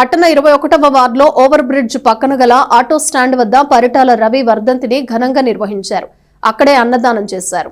పట్టణ ఇరవై ఒకటవ వార్డులో ఓవర్ బ్రిడ్జ్ పక్కన గల ఆటో స్టాండ్ వద్ద పరిటాల రవి వర్ధంతిని ఘనంగా నిర్వహించారు. అక్కడే అన్నదానం చేశారు.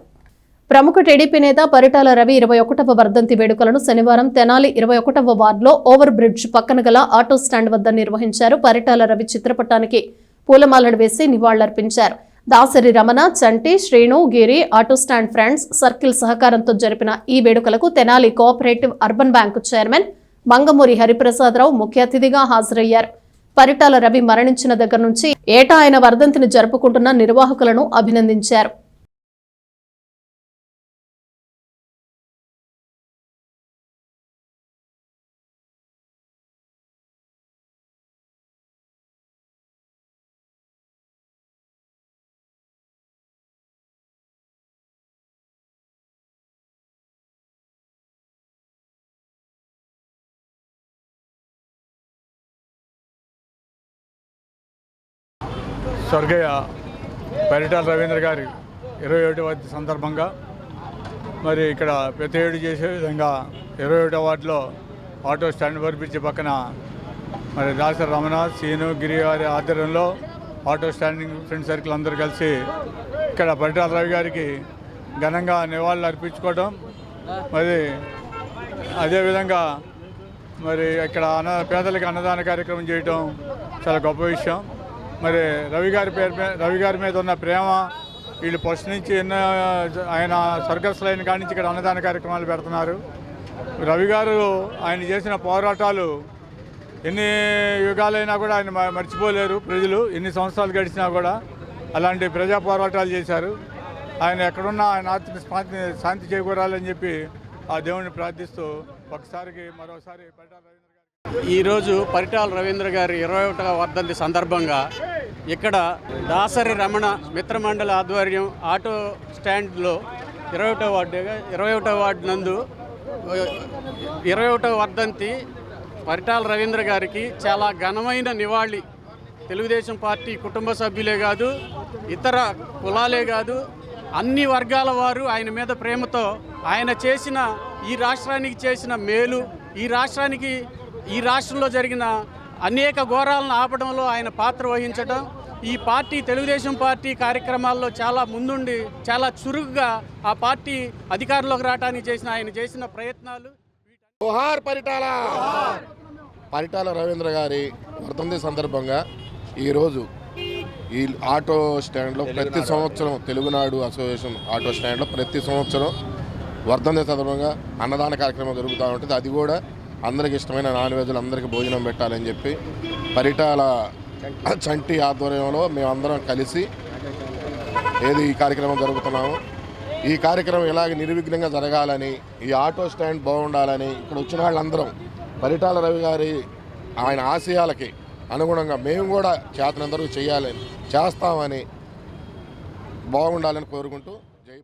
ప్రముఖ టీడీపీ నేత పరిటాల రవి ఇరవై ఒకటవ వర్ధంతి వేడుకలను శనివారం తెనాలి ఇరవై ఒకటవ వార్డులో ఓవర్ బ్రిడ్జ్ పక్కన గల ఆటో స్టాండ్ వద్ద నిర్వహించారు. పరిటాల రవి చిత్రపటానికి పూలమాలలు వేసి నివాళులర్పించారు. Dasari Ramana Chanti Srinu Giri auto stand friends circle సహకారంతో జరిపిన ఈ వేడుకలకు Tenali cooperative urban bank chairman Mangamuri Hariprasadarao ముఖ్య అతిథిగా హాజరయ్యారు. పరిటాల రవి మరణించిన దగ్గర నుంచి ఏటా ఆయన వర్ధంతిని జరుపుకుంటున్న నిర్వాహకులను అభినందించారు. స్వర్గీయ పరిటాల రవీంద్ర గారి ఇరవై ఒకటవ సందర్భంగా మరి ఇక్కడ ప్రతి ఏడు చేసే విధంగా ఇరవై ఒకటో వార్డులో ఆటో స్టాండ్ పరిపించి పక్కన మరి దాసరి రమణ సీను గిరి గారి ఆధ్వర్యంలో ఆటో స్టాండింగ్ ఫ్రెండ్ సర్కిల్ అందరూ కలిసి ఇక్కడ పరిటాల రవి గారికి ఘనంగా నివాళులు అర్పించుకోవడం మరి అదేవిధంగా మరి ఇక్కడ అన్న పేదలకు అన్నదాన కార్యక్రమం చేయటం చాలా గొప్ప విషయం. మరి రవి గారి పేరు మీద రవి గారి మీద ఉన్న ప్రేమ వీళ్ళు ఫస్ట్ నుంచి ఎన్నో ఆయన సర్కస్ లైన్ కాడి నుంచి ఇక్కడ అన్నదాన కార్యక్రమాలు పెడుతున్నారు. రవి గారు ఆయన చేసిన పోరాటాలు ఎన్ని యుగాలైనా కూడా ఆయన మర్చిపోలేరు ప్రజలు ఎన్ని సంవత్సరాలు గడిచినా కూడా అలాంటి ప్రజా పోరాటాలు చేశారు. ఆయన ఎక్కడున్నా ఆయన ఆత్మ శాంతి శాంతి చేకూరాలని చెప్పి ఆ దేవుణ్ణి ప్రార్థిస్తూ ఒకసారికి మరోసారి పెట్టాలి ఈరోజు పరిటాల రవీంద్ర గారి ఇరవై ఒకటవ వర్ధంతి సందర్భంగా ఇక్కడ దాసరి రమణ మిత్రమండలి ఆధ్వర్యం ఆటో స్టాండ్లో ఇరవై ఒకటో వార్డు ఇరవై ఒకటో వార్డు నందు ఇరవై ఒకటవ వర్ధంతి పరిటాల రవీంద్ర గారికి చాలా ఘనమైన నివాళి. తెలుగుదేశం పార్టీ కుటుంబ సభ్యులే కాదు ఇతర కులాలే కాదు అన్ని వర్గాల వారు ఆయన మీద ప్రేమతో ఆయన చేసిన ఈ రాష్ట్రానికి చేసిన మేలు ఈ రాష్ట్రానికి ఈ రాష్ట్రంలో జరిగిన అనేక ఘోరాలను ఆపడంలో ఆయన పాత్ర వహించడం ఈ పార్టీ తెలుగుదేశం పార్టీ కార్యక్రమాల్లో చాలా ముందుండి చాలా చురుగ్గా ఆ పార్టీ అధికారంలోకి రావడానికి చేసిన ఆయన చేసిన ప్రయత్నాలు. పరిటాల. పరిటాల రవీంద్ర గారి వర్ధంతి సందర్భంగా ఈరోజు ఈ ఆటో స్టాండ్లో ప్రతి సంవత్సరం తెలుగునాడు అసోసియేషన్ ఆటో స్టాండ్లో ప్రతి సంవత్సరం వర్ధంతి సందర్భంగా అన్నదాన కార్యక్రమం జరుగుతూ ఉంటుంది. అది కూడా అందరికి ఇష్టమైన నాన్ వెజ్లు అందరికీ భోజనం పెట్టాలని చెప్పి పరిటాల చంటి ఆధ్వర్యంలో మేమందరం కలిసి ఏది ఈ కార్యక్రమం జరుగుతున్నాము ఈ కార్యక్రమం ఇలాగ నిర్విఘ్నంగా జరగాలని ఈ ఆటో స్టాండ్ బాగుండాలని ఇక్కడ వచ్చిన వాళ్ళందరం పరిటాల రవి గారి ఆయన ఆశయాలకి అనుగుణంగా మేము కూడా చేతనందరూ చేయాలని చేస్తామని బాగుండాలని కోరుకుంటూ జై